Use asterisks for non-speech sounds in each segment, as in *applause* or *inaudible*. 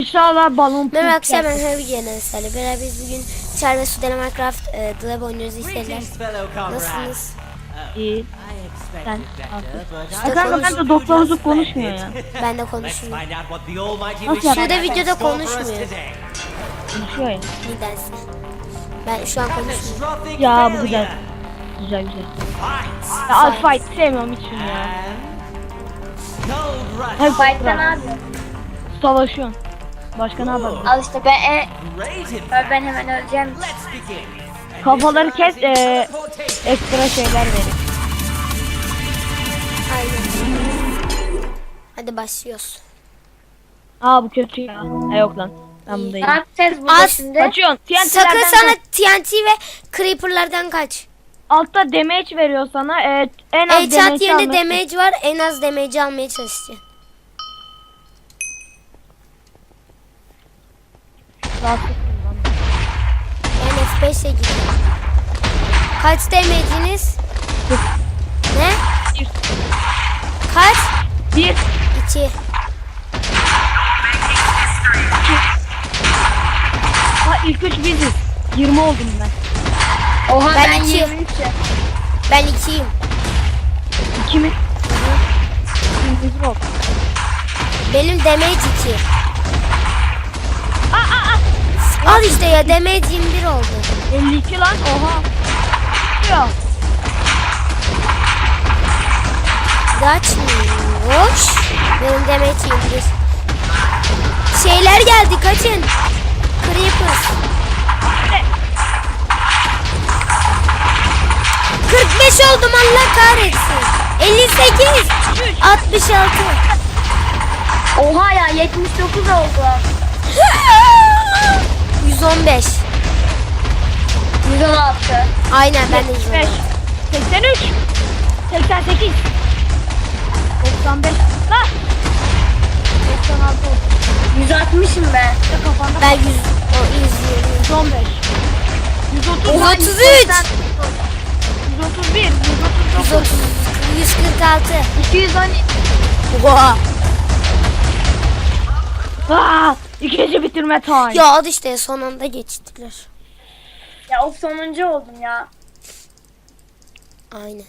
İnşallah balon Merhaba arkadaşlar ben yapar. Heavy Genel Beraber biz bugün Çar ve Su Deneme Minecraft e, The Web oynuyoruz comrades. Nasılsınız? İyi. I expected Sen- better, but İşte Ya kanka ben de doktorluk konuşmuyor ya. *laughs* Ben de konuşmuyorum. Nasıl yapar? Şurada videoda konuşmuyor. Konuşuyor ya. Nedense. Ben şu an konuşmuyorum. Ya bu güzel. Güzel güzel. Fight. Ya az fight sevmiyorum hiç şunu ya. Hep Fight'ta ne yapıyorsun? Savaşıyorsun. Başka ne yapalım? Al işte ben, e, ben hemen öleceğim. Kafaları kes, teleportation. Ekstra şeyler verin. Aynen. Hadi başlıyoruz. Aa bu kötü ya. E yok lan. Bundayım. Ne yapacağız burada şimdi? Kaçıyorsun. Sakın sana kaç. TNT ve Creeper'lardan kaç. Altta damage veriyor sana. E, en az Headshot damage yerinde almak damage var. En az damage almaya çalışacaksın. Rahatsızsın lan. Ben F5'e gidiyorum. Kaç damage'iniz? Ne? Bir. Kaç? Bir. 2. Ha ilk üç biziz. 20 oldum ben. Oha Ben ben, iki. 23 Ben 2'yim. 2 mi? Biz yok. Benim damage 2. Al işte ya damage 21 oldu. 52 lan. Oha. Ya. Kaçmıyor. Benim damage 21. Şeyler geldi kaçın. Creepers. 45 oldum Allah kahretsin. 58. 66. Oha ya 79 oldu. *laughs* 115. 116. Aynen ben de 5. 115. 83. 88. 95. Lan. 96 oldu. 160'ım ben. Ya kafanda. Ben 100, o 120. 115. 130. Oha, 133. 131. 139. 130, 146. 212. Oha. Aa, ikinci bitirme time. Ya al işte son anda geçtiler. Ya of sonuncu oldum ya. Aynen.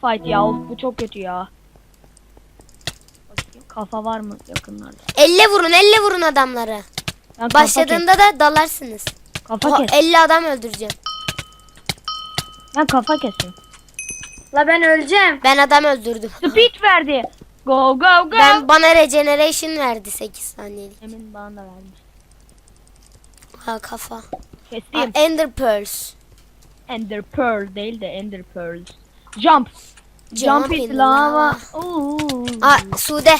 Fight ya of, bu çok kötü ya. Kafa var mı yakınlarda? Elle vurun elle vurun adamları. Ben kafa Başladığında da dalarsınız. Kafa Oha, kes. 50 adam öldüreceğim. Ben kafa kesiyorum. La ben öleceğim. Ben adam öldürdüm. Speed verdi. Go go go. Ben bana regeneration verdi 8 saniyelik. Emin bana da vermiş. Ha kafa. Ha, Kestim. Ender Pearls. Ender Pearl değil de Ender Pearl. Jump. Jump, in lava. lava. Oo. Aa Sude.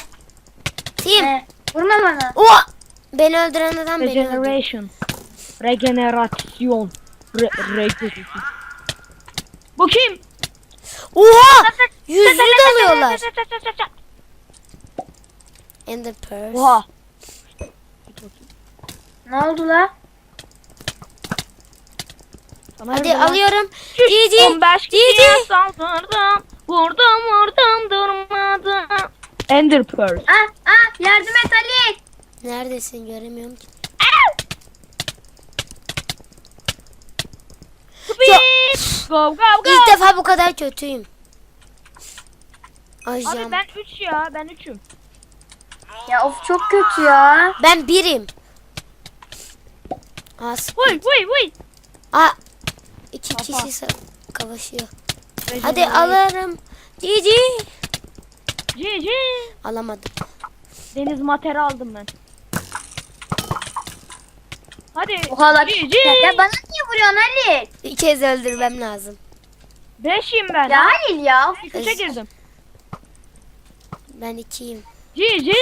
Team. He. Vurma bana. Oha. Beni öldüren adam beni öldürdü. Regeneration. Regenerasyon. Re regeneration. Bu kim? Oha. Yüzü dalıyorlar. Ender Pearls. Oha. Ne oldu la? Sana Hadi yardım- alıyorum. Cici. 15 Cici. kişiye saldırdım. Vurdum vurdum durmadım. Ender Pearl. Ah ah yardım et Ali. Neredesin göremiyorum ki. Speed. Go go go. İlk defa bu kadar kötüyüm. Ay Abi canım. ben 3 ya ben 3'üm. Ya of çok kötü ya. Ben birim. Az. Vay vay vay. Aa, iki kişi sa- kavaşıyor. Hadi alırım. Cici. Cici. Alamadım. Deniz materi aldım ben. Hadi. Oha la. Cici. Ya bana niye vuruyorsun Ali? Bir kez öldürmem lazım. Beşim ben. Ya Halil ya. of. Üçe girdim. Ben ikiyim. Cici.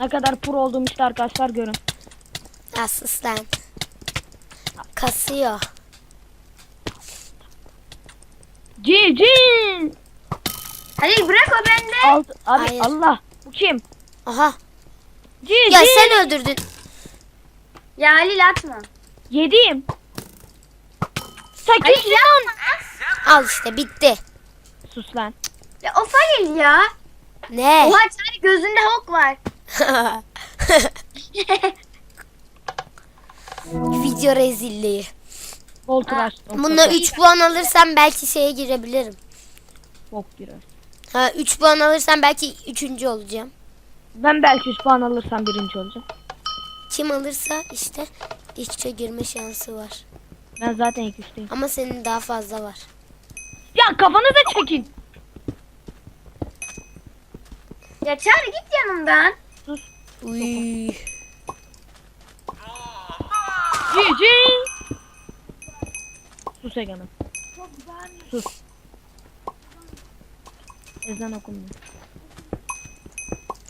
Ne kadar pro olduğum işte arkadaşlar görün. Sus lan. Kasıyor. Cici. Halil bırak o bende. Alt, abi Hayır. Allah. Bu kim? Aha. Cici. Ya sen öldürdün. Ya Halil atma. Yediyim. Sekiz Halil yapma. Al işte bitti. Sus lan. Ya of Halil ya. Ne? Oha Çağrı gözünde hok var. *laughs* Video rezilliği. Voltur açtım. Bunda 3 puan alırsam belki şeye girebilirim. Bok girer. Ha 3 puan alırsam belki 3. olacağım. Ben belki 3 puan alırsam birinci olacağım. Kim alırsa işte ilk üçe girme şansı var. Ben zaten ilk üçteyim. Ama senin daha fazla var. Ya kafanıza çekin. Ya Çağrı git yanımdan. Uy. GG. Sus Egemen. Sus. Ezan okunmuyor.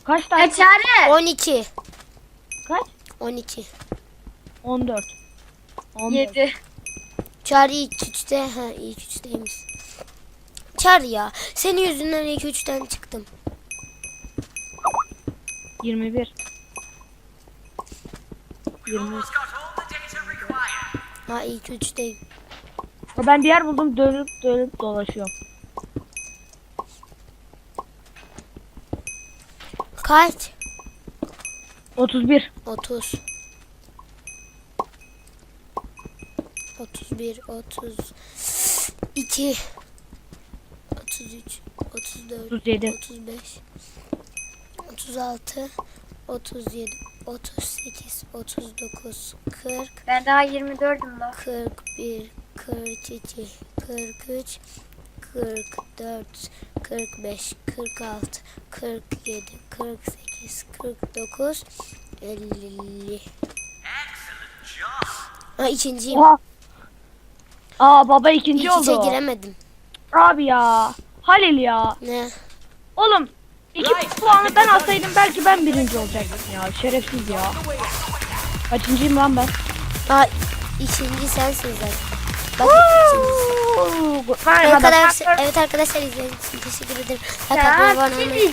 Kaç tane? Çağrı. 12. Kaç? 12. 14. 14. 7. Çağrı ilk 3'te. Ha ilk 3'teymiş. Çağrı ya. Senin yüzünden ilk 3'ten çıktım. 21. 23. Ha ilk 3'teyim. Ben bir yer buldum dönüp dönüp dolaşıyorum. Kaç? 31. 30. 31, 32, 33, 34, 37. 35, 36, 37, 38, 39, 40, Ben daha 24'üm da. 41, 42, 43, 44, 45, 46, 47, 48, 49, 50. Ha ikinciyim. Oha. Aa baba ikinci üçe oldu. giremedim. Abi ya. Halil ya. Ne? Oğlum iki puanı ben alsaydım belki ben birinci olacaktım ya. Şerefsiz ya. Kaçıncıyım lan ben? Aa ikinci sensin zaten. Bak ikincisi. Oo, Evet arkadaşlar, evet arkadaşlar izlediğiniz için teşekkür ederim. Like atmayı, abone bir olmayı,